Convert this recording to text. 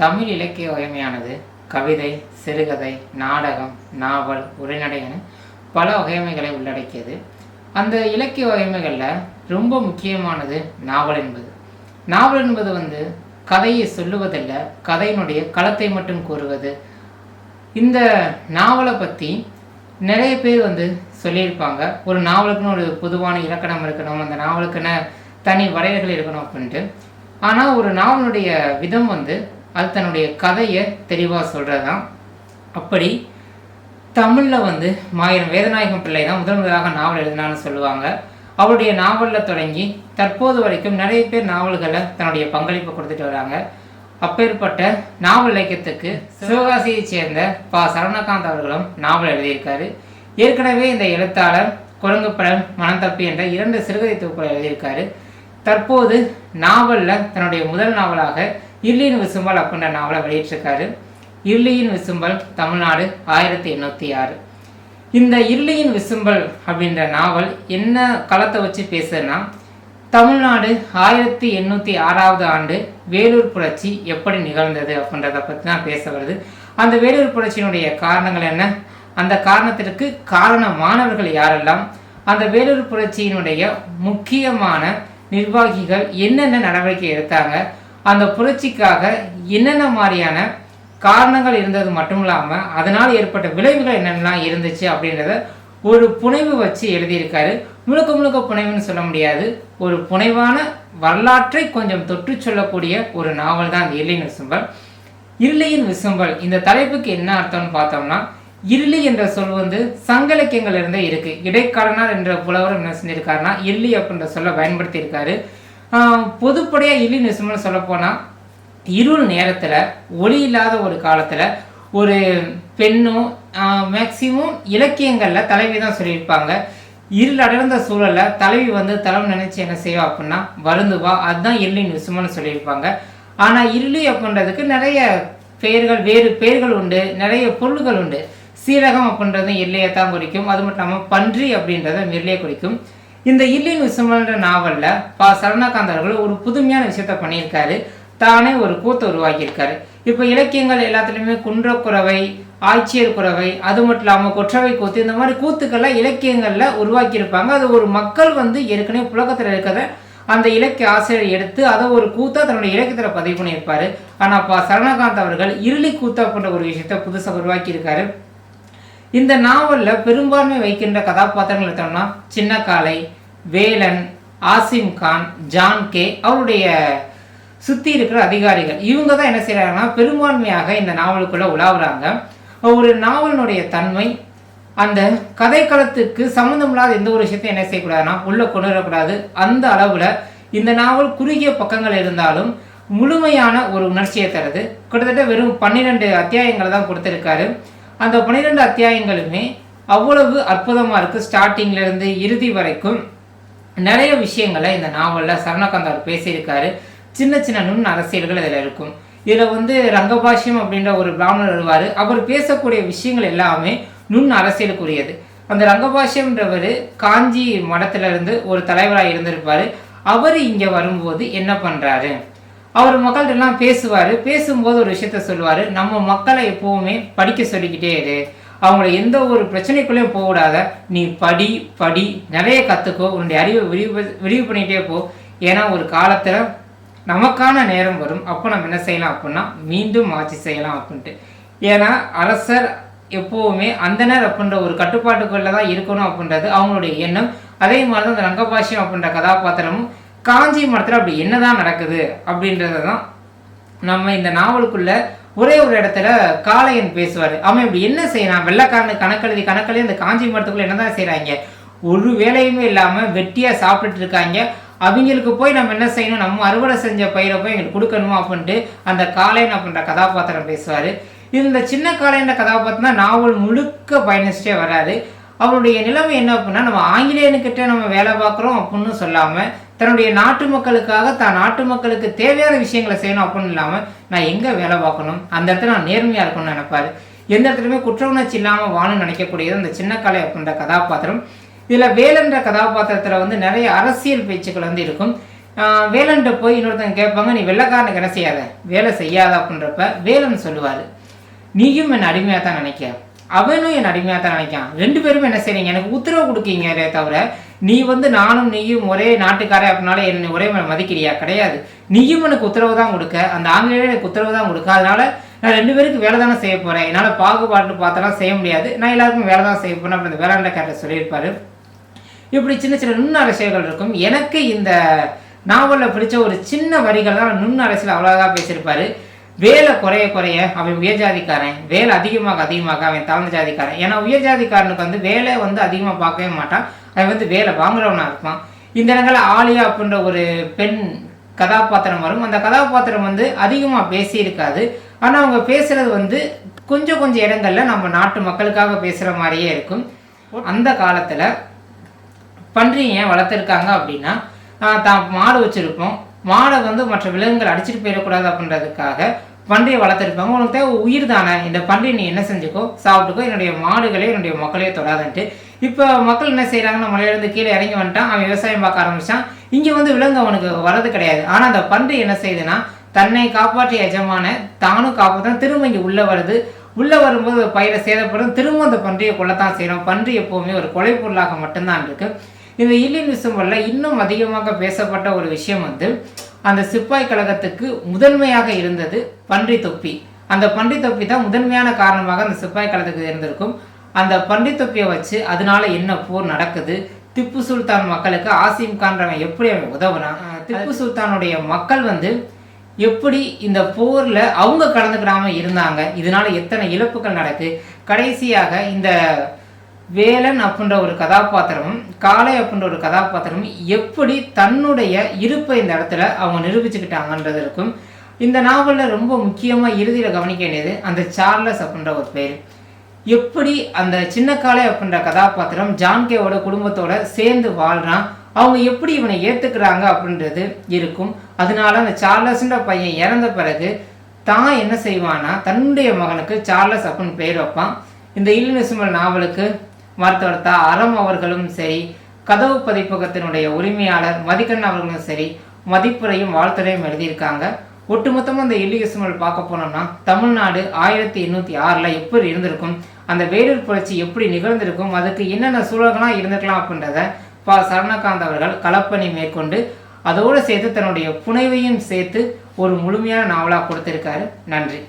தமிழ் இலக்கிய வகைமையானது கவிதை சிறுகதை நாடகம் நாவல் உரைநடை என பல வகைமைகளை உள்ளடக்கியது. அந்த இலக்கிய வகைமைகளில் ரொம்ப முக்கியமானது நாவல் என்பது. நாவல் என்பது வந்து கதையை சொல்லுவதில்லை கதையினுடைய களத்தை மட்டும் கூறுவது. இந்த நாவலை பற்றி நிறைய பேர் வந்து சொல்லியிருப்பாங்க. ஒரு நாவலுக்குன்னு ஒரு பொதுவான இலக்கணம் இருக்கணும் அந்த நாவலுக்குன்னு தனி வரையறைகள் இருக்கணும் அப்படின்ட்டு. ஆனால் ஒரு நாவலுடைய விதம் வந்து அது தன்னுடைய கதையை தெளிவாக சொல்கிறது தான் அப்படி தமிழில் வந்து மாயிரம் வேதநாயகம் பிள்ளை தான் முதல் முதலாக நாவல் எழுதினான்னு சொல்லுவாங்க. அவருடைய நாவலில் தொடங்கி தற்போது வரைக்கும் நிறைய பேர் நாவல்களை தன்னுடைய பங்களிப்பை கொடுத்துட்டு வராங்க. அப்பேற்பட்ட நாவல் இலக்கியத்துக்கு சிவகாசியைச் சேர்ந்த பா. சரவணகாந்த் அவர்களும் நாவல் எழுதியிருக்காரு. ஏற்கனவே இந்த எழுத்தாளர் குரங்குப்படம் மனம் தப்பி என்ற இரண்டு சிறுகதை தொகுப்புகள் எழுதியிருக்காரு. தற்போது நாவலில் தன்னுடைய முதல் நாவலாக இருளியின் விசும்பல் அப்படின்ற நாவலை வெளியிட்டிருக்காரு. இருளியின் விசும்பல் தமிழ்நாடு ஆயிரத்தி எண்ணூற்றி ஆறு. இந்த இருளியின் விசும்பல் அப்படின்ற நாவல் என்ன களத்தை வச்சு பேசுனா தமிழ்நாடு ஆயிரத்தி எண்ணூற்றி ஆறாவது ஆண்டு வேலூர் புரட்சி எப்படி நிகழ்ந்தது அப்படின்றத பற்றி தான் பேச வருது. அந்த வேலூர் புரட்சியினுடைய காரணங்கள் என்ன? அந்த காரணத்திற்கு காரணமானவர்கள் யாரெல்லாம்? அந்த வேலூர் புரட்சியினுடைய முக்கியமான நிர்வாகிகள் என்னென்ன நடவடிக்கை எடுத்தாங்க? அந்த புரட்சிக்காக என்னென்ன மாதிரியான காரணங்கள் இருந்தது மட்டும் இல்லாமல் அதனால் ஏற்பட்ட விளைவுகள் என்னென்னலாம் இருந்துச்சு அப்படின்றத ஒரு புனைவு வச்சு எழுதியிருக்காரு. முழுக்க முழுக்க புனைவுன்னு சொல்ல முடியாது. ஒரு புனைவான வரலாற்றை கொஞ்சம் தொற்று சொல்லக்கூடிய ஒரு நாவல் தான் அந்த விசும்பல் இருளியின் விசும்பல் இந்த தலைப்புக்கு என்ன அர்த்தம்னு பார்த்தோம்னா இருளி என்ற சொல் வந்து சங்க இலக்கியங்கள் இருந்தே இருக்கு. இடைக்காலனார் என்ற புலவரும் என்ன செஞ்சிருக்காருன்னா இருளி அப்படின்ற சொல்ல பயன்படுத்தியிருக்காரு. பொதுப்படையாக பொதுப்படையா இருளி சொல்லப்போனால் சொல்ல போனா இருள் நேரத்தில் ஒளி இல்லாத ஒரு காலத்தில் ஒரு பெண்ணும் மேக்சிமம் இலக்கியங்களில் தலைவி தான் சொல்லியிருப்பாங்க. இருளடர்ந்த சூழலில் தலைவி வந்து தலம் நினைச்சு என்ன செய்வா அப்படின்னா வருந்துவா. அதுதான் இருளின் விசுமன்னு சொல்லியிருப்பாங்க. ஆனால் இருளி அப்படின்றதுக்கு நிறைய பெயர்கள் வேறு பெயர்கள் உண்டு நிறைய பொருள்கள் உண்டு. சீரகம் அப்படின்றதும் எல்லையை தான் குறிக்கும். அது மட்டும் இல்லாமல் பன்றி அப்படின்றத மெல்லையை குறிக்கும். இந்த இல்லின் விசுமன்ற நாவலில் பா. சரணகாந்த் அவர்கள் ஒரு புதுமையான விஷயத்த பண்ணியிருக்காரு. தானே ஒரு கூத்தை உருவாக்கியிருக்காரு. இப்போ இலக்கியங்கள் எல்லாத்துலேயுமே குன்றக்குறவை ஆட்சியர் குறவை அது மட்டும் இல்லாமல் கொற்றவை கூத்து இந்த மாதிரி கூத்துக்கள்லாம் இலக்கியங்களில் உருவாக்கியிருப்பாங்க. அது ஒரு மக்கள் வந்து ஏற்கனவே புழக்கத்தில் இருக்கிறத அந்த இலக்கிய ஆசிரியர் எடுத்து அதை ஒரு கூத்தா தன்னுடைய இலக்கியத்தில் பதிவு பண்ணியிருப்பாரு. ஆனால் பா. சரணகாந்த் அவர்கள் இருளி கூத்தா போன்ற ஒரு விஷயத்த புதுசாக உருவாக்கியிருக்காரு. இந்த நாவலில் பெரும்பான்மை வைக்கின்ற கதாபாத்திரங்கள் எடுத்தோம்னா சின்னக்காலை வேலன் ஆசிம் கான் ஜான் கே அவருடைய சுற்றி இருக்கிற அதிகாரிகள். இவங்க தான் என்ன செய்கிறாங்கன்னா பெரும்பான்மையாக இந்த நாவலுக்குள்ளே உலாவுறாங்க. ஒரு நாவலினுடைய தன்மை அந்த கதைக்களத்துக்கு சம்மந்தமில்லாத எந்த ஒரு விஷயத்தையும் என்ன செய்யக்கூடாதுன்னா உள்ள கொண்டு வரக்கூடாது அந்த அளவில் இந்த நாவல் குறுகிய பக்கங்கள் இருந்தாலும் முழுமையான ஒரு உணர்ச்சியை தருது. கிட்டத்தட்ட வெறும் பன்னிரெண்டு அத்தியாயங்களை தான் கொடுத்துருக்காரு. அந்த பன்னிரெண்டு அத்தியாயங்களுமே அவ்வளவு அற்புதமாக இருக்குது ஸ்டார்டிங்லேருந்து இறுதி வரைக்கும் நிறைய விஷயங்களை இந்த நாவலில் சரணகாந்த் பேசியிருக்காரு. சின்ன சின்ன நுண் அரசியல்கள் இதில் இருக்கும். இதில் வந்து ரங்கபாஷ்யம் அப்படின்ற ஒரு பிராமணர் வருவார். அவர் பேசக்கூடிய விஷயங்கள் எல்லாமே நுண் அரசியலுக்குரியது. அந்த ரங்கபாஷ்யம்ன்றவர் காஞ்சி மடத்திலிருந்து ஒரு தலைவராக இருந்திருப்பார். அவர் இங்கே வரும்போது என்ன பண்ணுறாரு அவர் மக்கள்கிட்டலாம் பேசுவார் பேசும்போது ஒரு விஷயத்த சொல்லுவார். நம்ம மக்களை எப்போவுமே படிக்க சொல்லிக்கிட்டே இரு. அவங்கள எந்த ஒரு பிரச்சனைக்குள்ளேயும் போகக்கூடாத. நீ படி படி நிறைய கற்றுக்கோ உன்னுடைய அறிவை விரிவு விரிவு பண்ணிகிட்டே போ. ஏன்னா ஒரு காலத்தில் நமக்கான நேரம் வரும். அப்போ நம்ம என்ன செய்யலாம் அப்படின்னா மீண்டும் ஆட்சி செய்யலாம் அப்படின்ட்டு. ஏன்னா அரசர் எப்போவுமே அந்தனர் அப்படின்ற ஒரு கட்டுப்பாட்டுக்குள்ளே தான் இருக்கணும் அப்படின்றது அவங்களுடைய எண்ணம். அதே மாதிரி தான் இந்த ரங்கபாஷ்யம் அப்படின்ற கதாபாத்திரமும் காஞ்சி மடத்தில் அப்படி என்னதான் நடக்குது அப்படின்றது தான் நம்ம இந்த நாவலுக்குள்ள ஒரே ஒரு இடத்துல காளையன் பேசுவார். அவன் இப்படி என்ன செய்யறான்? வெள்ளக்காரனு கணக்கெழுதி கணக்கெழுதி இந்த காஞ்சி மடத்துக்குள்ள என்னதான் செய்கிறாங்க ஒரு வேலையுமே இல்லாமல் வெட்டியாக சாப்பிட்டுட்டு இருக்காங்க. அவங்களுக்கு போய் நம்ம என்ன செய்யணும்? நம்ம அறுவடை செஞ்ச பயிரை போய் எங்களுக்கு கொடுக்கணுமா அப்படின்ட்டு அந்த காளையன் அப்படின்ற கதாபாத்திரம் பேசுவார். இந்த சின்ன காளையன்ற கதாபாத்திரம் தான் நாவல் முழுக்க பயணிச்சுட்டே வராரு. அவருடைய நிலைமை என்ன அப்படின்னா நம்ம ஆங்கிலேயனுக்கிட்ட நம்ம வேலை பார்க்குறோம் அப்படின்னு சொல்லாமல் தன்னுடைய நாட்டு மக்களுக்காக தான் நாட்டு மக்களுக்கு தேவையான விஷயங்களை செய்யணும் அப்படின்னு இல்லாமல் நான் எங்கே வேலை பார்க்கணும்? அந்த இடத்துல நான் நேர்மையாக இருக்கணும்னு நினைப்பாரு. எந்த இடத்துலையுமே குற்ற உணர்ச்சி இல்லாமல் வாழும் நினைக்கக்கூடியது அந்த சின்ன கலை அப்படின்ற கதாபாத்திரம். இதில் வேலன்ற கதாபாத்திரத்தில் வந்து நிறைய அரசியல் பேச்சுக்கள் வந்து இருக்கும். வேலன்ற வேலன்ட்ட போய் இன்னொருத்தங்க கேட்பாங்க நீ வெள்ளக்காரனுக்கு என்ன செய்யாத? வேலை செய்யாத அப்படின்றப்ப வேலன் சொல்லுவார். நீயும் என்னை அடிமையாக தான் நினைக்க அவனும் என் அடிமையாக தான் நினைக்கான் ரெண்டு பேரும் என்ன செய்றீங்க? எனக்கு உத்தரவு கொடுக்கீங்களே தவிர நீ வந்து நானும் நீயும் ஒரே நாட்டுக்காரே அப்படின்னால என்னை ஒரே மதிக்கிறியா? கிடையாது. நீயும் எனக்கு உத்தரவு தான் கொடுக்க. அந்த ஆங்கிலேயர் எனக்கு உத்தரவு தான் கொடுக்க. அதனால நான் ரெண்டு பேருக்கு வேலை தானே செய்ய போறேன். என்னால் பாகுபாட்டு பார்த்தெல்லாம் செய்ய முடியாது. நான் எல்லாருக்கும் வேலை தான் செய்ய போறேன் அப்படி அந்த வேளாண்ட சொல்லியிருப்பாரு. இப்படி சின்ன சின்ன நுண் அரசியல்கள் இருக்கும். எனக்கு இந்த நாவலில் பிடிச்ச ஒரு சின்ன வரிகள் தான் நுண் அரசியல் அவ்வளோதான் பேசியிருப்பாரு. வேலை குறைய குறைய அவன் உயர் ஜாதிக்காரன் வேலை அதிகமாக அதிகமாக அவன் தாழ்ந்த ஜாதிக்காரன். ஏன்னா உயர் ஜாதிக்காரனுக்கு வந்து வேலை வந்து அதிகமாக பார்க்கவே மாட்டான். அவன் வந்து வேலை வாங்குறவனாக இருப்பான். இந்த இடங்களில் ஆலியா அப்படின்ற ஒரு பெண் கதாபாத்திரம் வரும். அந்த கதாபாத்திரம் வந்து அதிகமாக பேசியிருக்காது. ஆனால் அவங்க பேசுறது வந்து கொஞ்சம் கொஞ்சம் இடங்கள்ல நம்ம நாட்டு மக்களுக்காக பேசுகிற மாதிரியே இருக்கும். அந்த காலத்தில் பன்றி ஏன் வளர்த்துருக்காங்க அப்படின்னா தான் மாடு வச்சுருப்போம். மாடை வந்து மற்ற விலங்குகள் அடிச்சிட்டு போயிடக்கூடாது அப்படின்றதுக்காக பன்றியை வளர்த்துருப்பாங்க உனக்கு தேவை உயிர் தானே. இந்த பன்றி நீ என்ன செஞ்சுக்கோ சாப்பிட்டுக்கோ என்னுடைய மாடுகளே என்னுடைய மக்களையே தொடாதுன்ட்டு. இப்போ மக்கள் என்ன செய்கிறாங்கன்னா மலையிலேருந்து கீழே இறங்கி வந்துட்டான். அவன் விவசாயம் பார்க்க ஆரம்பித்தான் இங்கே வந்து விலங்கு அவனுக்கு வரது கிடையாது. ஆனால் அந்த பன்றி என்ன செய்யுதுன்னா தன்னை காப்பாற்றிய எஜமான தானும் காப்பாற்ற திரும்ப இங்கே உள்ளே வருது. உள்ளே வரும்போது பயிரை சேதப்படும். திரும்ப அந்த பன்றியை கொல்லத்தான் செய்கிறோம் பன்றி எப்போவுமே ஒரு கொலை பொருளாக மட்டும்தான் இருக்குது இந்த இல்லின் விசும்பல்ல இன்னும் அதிகமாக பேசப்பட்ட ஒரு விஷயம் வந்து அந்த சிப்பாய் கழகத்துக்கு முதன்மையாக இருந்தது பன்றி தொப்பி. அந்த பன்றி தொப்பி தான் முதன்மையான காரணமாக அந்த சிப்பாய் கழகத்துக்கு இருந்திருக்கும். அந்த பன்றி தொப்பியை வச்சு அதனால என்ன போர் நடக்குது? திப்பு சுல்தான் மக்களுக்கு ஆசிம் கான்றவன் எப்படி அவன் உதவுனான்? அஹ் திப்பு சுல்தானுடைய மக்கள் வந்து எப்படி இந்த போர்ல அவங்க கலந்துக்கிடாம இருந்தாங்க? இதனால எத்தனை இழப்புகள் நடக்கு? கடைசியாக இந்த வேலன் அப்படின்ற ஒரு கதாபாத்திரமும் காளை அப்படின்ற ஒரு கதாபாத்திரமும் எப்படி தன்னுடைய இருப்பை இந்த இடத்துல அவங்க நிரூபிச்சுக்கிட்டாங்கன்றது இருக்கும் இந்த நாவலில் ரொம்ப முக்கியமாக இறுதியில் கவனிக்க வேண்டியது அந்த சார்லஸ் அப்படின்ற ஒரு பேர். எப்படி அந்த சின்ன காளை அப்படின்ற கதாபாத்திரம் ஜான்கேவோட குடும்பத்தோட சேர்ந்து வாழ்கிறான் அவங்க எப்படி இவனை ஏற்றுக்கிறாங்க அப்படின்றது இருக்கும். அதனால அந்த சார்லஸ்ன்ற பையன் இறந்த பிறகு தான் என்ன செய்வானா தன்னுடைய மகனுக்கு சார்லஸ் அப்படின்னு பெயர் வைப்பான். இந்த இல்லினசுமல் நாவலுக்கு மருத்துவர்த்தா அறம் அவர்களும் சரி கதவு பதிப்பகத்தினுடைய உரிமையாளர் மதிக்கண் அவர்களும் சரி மதிப்புரையும் வாழ்த்துறையும் எழுதியிருக்காங்க. ஒட்டுமொத்தமாக அந்த இல்லியசுமல் பார்க்க போனோம்னா தமிழ்நாடு ஆயிரத்தி எண்ணூற்றி ஆறில் எப்படி இருந்திருக்கும் அந்த வேலூர் புரட்சி எப்படி நிகழ்ந்திருக்கும் அதுக்கு என்னென்ன சூழல்கள்லாம் இருந்திருக்கலாம் அப்படின்றத பா. சரணகாந்த் அவர்கள் களப்பணி மேற்கொண்டு அதோடு சேர்த்து தன்னுடைய புனைவையும் சேர்த்து ஒரு முழுமையான நாவலாக கொடுத்திருக்காரு. நன்றி.